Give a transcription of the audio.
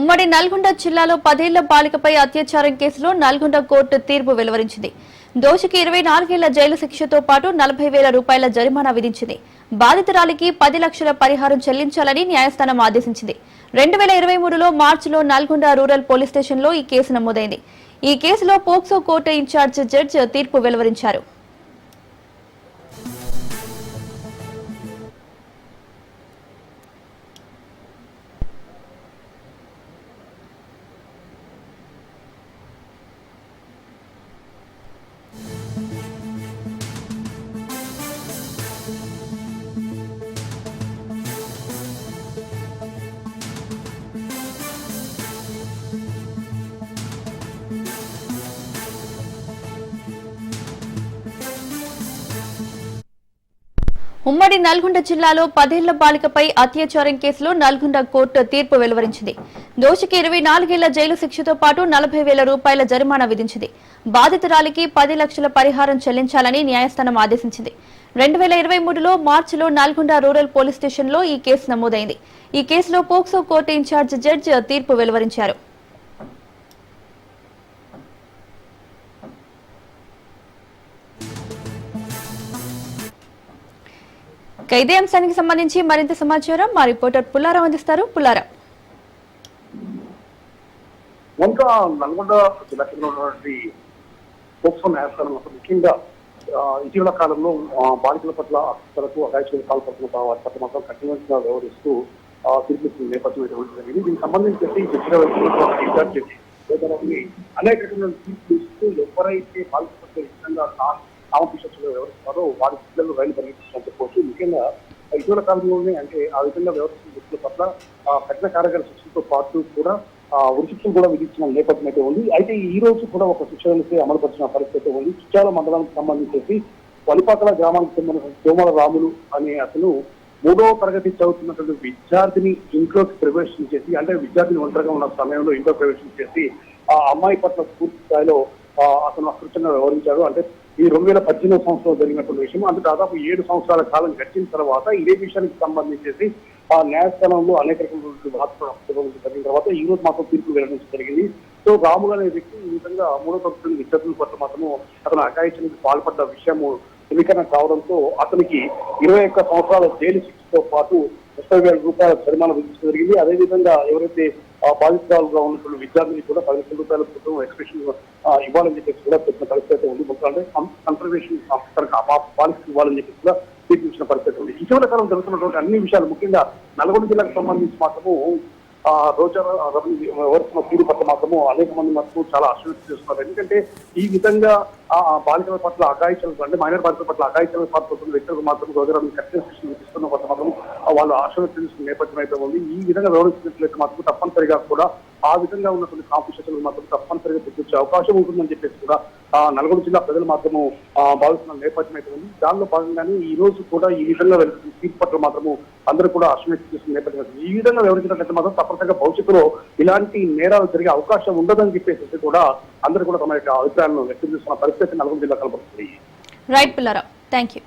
ఉమ్మడి నల్గొండ జిల్లాలో పదేళ్ళ బాలికపై అత్యాచారం కేసులో నల్గొండ కోర్టు తీర్పు వెలువరించింది. దోషికి ఇరవై నాలుగేళ్ళ జైలు శిక్షతో పాటు నలభై వేల రూపాయల జరిమానా విధించింది. బాధితురాలికి పది లక్షల పరిహారం చెల్లించాలని న్యాయస్థానం ఆదేశించింది. రెండు వేల ఇరవై మూడులో మార్చిలో నల్గొండ రూరల్ పోలీస్ స్టేషన్లో ఈ కేసు నమోదైంది. ఈ కేసులో పోక్సో కోర్టు ఇన్ఛార్జ్ జడ్జి తీర్పు వెలువరించారు. ఉమ్మడి నల్గొండ జిల్లాలో పదేళ్ళ బాలికపై అత్యాచారం కేసులో నల్గొండ కోర్టు తీర్పు వెలువరించింది. దోషికి ఇరవై నాలుగేళ్ళ జైలు శిక్షతో పాటు నలభై వేల రూపాయల జరిమానా విధించింది. బాధితురాలికి పది లక్షల పరిహారం చెల్లించాలని న్యాయస్థానం ఆదేశించింది. రెండు వేల ఇరవై మూడులో మార్చిలో నల్గొండ రూరల్ పోలీస్ స్టేషన్లో ఈ కేసు నమోదైంది. ఈ కేసులో పోక్సో కోర్టు ఇన్ఛార్జ్ జడ్జి తీర్పు వెలువరించారు. ఇక ఇదే అంశానికి సంబంధించి మరింత సమాచారం మా రిపోర్టర్ పుల్లారావు అందిస్తారు. పుల్లారావు. ఇంకా నల్గొండ జిల్లా కేంద్రంలో ఉన్నటువంటి పోక్సో న్యాయస్థానం ముఖ్యంగా ఇటీవల కాలంలో ఆ, బాలికల పట్ల అత్యాచారాలకు అగాయకులు పాల్పడుతున్న వారి పట్ల మాత్రం కఠినంగా వ్యవహరిస్తూ తీర్పిస్తున్న నేపథ్యం ఇటువంటి జరిగింది. దీనికి సంబంధించి జడ్జిగా వెళ్తున్నటువంటి అనేక రకమైన తీర్పులు ఇస్తూ ఎవరైతే పాల్పడుతున్న విధంగా నామకృష్ణలో వ్యవహరిస్తారో వారి పిల్లలు రైలు పరిగెత్తించాలని ముఖ్యంగా ఇటీవల కాలంలోనే అంటే ఆ విధంగా వ్యవహరిస్తున్న వ్యక్తుల పట్ల ఆ, కఠిన కార్యకర శిక్షలతో పాటు కూడా ఆ, కూడా విధించిన నేపథ్యం అయితే ఉంది. అయితే ఈ రోజు కూడా ఒక శిక్షణ అమలుపరిచిన పరిస్థితి అయితే ఉంది. చిట్యాల మండలానికి సంబంధించి వలిపాకల గ్రామానికి చెందిన సోమల రాములు అనే అతను మూడవ తరగతి చదువుతున్నటువంటి విద్యార్థిని ఇంట్లోకి ప్రవేశం చేసి అంటే విద్యార్థిని ఒంటరిగా ఉన్న సమయంలో ఇంట్లో ప్రవేశం చేసి ఆ అమ్మాయి పట్ల పూర్తి స్థాయిలో అతను అకృత్యంగా వ్యవహరించాడు అంటే ఈ రెండు వేల పద్దెనిమిది సంవత్సరంలో జరిగినటువంటి విషయం అంటే దాదాపు ఏడు సంవత్సరాల కాలం గడిచిన తర్వాత ఇదే విషయానికి సంబంధించేసి ఆ న్యాయస్థానంలో అనేక రకమైనటువంటి వార్తలు జరిగిన తర్వాత ఈ రోజు మాత్రం తీర్పు వెల్లడించడం జరిగింది. సో రాములు అనే వ్యక్తి ఈ విధంగా మూడో తరగతి విద్యార్థుల పట్ల మాత్రము అతను అకాయించడానికి పాల్పడ్డ విషయము ధృవీకరణ కావడంతో అతనికి ఇరవై ఒక్క సంవత్సరాల జైలు శిక్షతో పాటు ముప్పై వేల రూపాయల జరిమానా విధించడం జరిగింది. అదేవిధంగా ఎవరైతే బాధితురాలుగా ఉన్నటువంటి విద్యార్థిని కూడా పది లక్షల రూపాయల ప్రభుత్వం ఎక్స్ప్రెషన్ ఇవ్వాలని చెప్పేసి కూడా పెట్టిన పరిస్థితి అయితే ఉంది. మొత్తం అంటే కన్సర్వేషన్ తనకు పాలసీ ఇవ్వాలని చెప్పేసి కూడా తీర్పించిన పరిస్థితి ఉంది. ఇటీవల కాలం జరుగుతున్నటువంటి అన్ని విషయాలు ముఖ్యంగా నల్గొండ జిల్లాకు సంబంధించి మాత్రము ఆ రోజా వ్యవహరిస్తున్న తీరు పట్ల మాత్రము అనేక మంది మాత్రం చాలా అశ్వతి చేస్తున్నారు ఎందుకంటే ఈ విధంగా ఆ బాలికల పట్ల అగాయితలు అంటే మైనర్ బాలికల పట్ల అగాయితలు పాల్పడుతున్న వ్యక్తులకు మాత్రం రోజా కఠిన శిక్షణ వాళ్ళు ఆశలు తెలుసుకున్న వాళ్ళు నేపథ్యం అయితే ఉంది. ఈ విధంగా వ్యవహరించినట్లయితే మాత్రం తప్పనిసరిగా కూడా ఆ విధంగా ఉన్నటువంటి కాంపిటీషన్ మాత్రం తప్పనిసరిగా తెప్పించే అవకాశం ఉంటుందని చెప్పేసి కూడా ఆ నల్గొండ జిల్లా ప్రజలు మాత్రము భావిస్తున్న నేపథ్యం అయితే ఉంది. దానిలో భాగంగానే ఈ రోజు కూడా ఈ విధంగా వెళ్తున్న తీర్పు పట్ల మాత్రము అందరూ కూడా అశ్వతి చేసిన నేపథ్యం ఈ విధంగా వివరించినట్లయితే మాత్రం తప్పనిసరిగా భవిష్యత్తులో ఇలాంటి నేరాలు జరిగే అవకాశం ఉండదని చెప్పేసి కూడా అందరూ కూడా తమ యొక్క అభిప్రాయాలను వ్యక్తం చేస్తున్న పరిస్థితి నల్గొండ జిల్లా కనబడుతుంది. Right Pullarao thank you